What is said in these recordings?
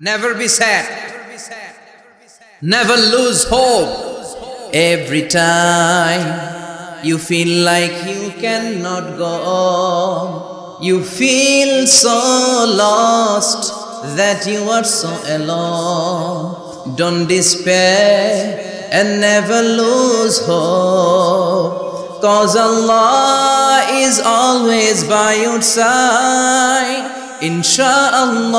Never be sad. Never lose hope. Every time you feel like you cannot go on, you feel so lost that you are so alone. Don't despair and never lose hope. Cause Allah is always by your side. Insha'Allah,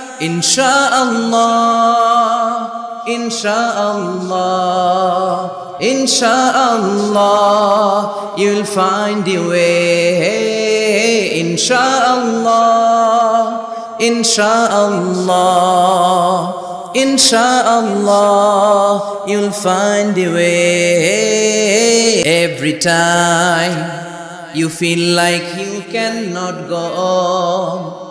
Insha'Allah, Insha'Allah, you'll find your way. Insha'Allah, Insha'Allah, Insha'Allah, you'll find your way every time. You feel like you cannot go on.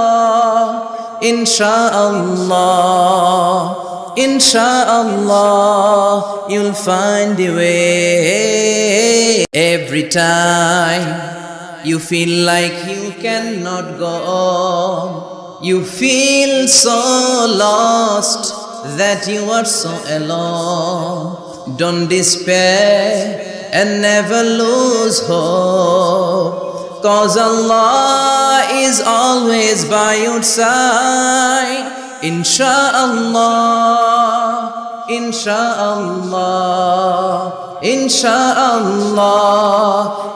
Insha'Allah, Insha'Allah, you'll find your way every time. You feel like you cannot go on. You feel so lost that you are so alone. Don't despair and never lose hope. Cause Allah is always by your side. Insha'Allah, Insha'Allah, Insha'Allah,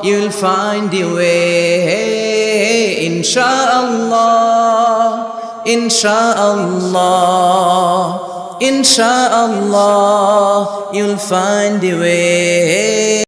you'll find your way. Insha'Allah, Insha'Allah, Insha'Allah, you'll find your way.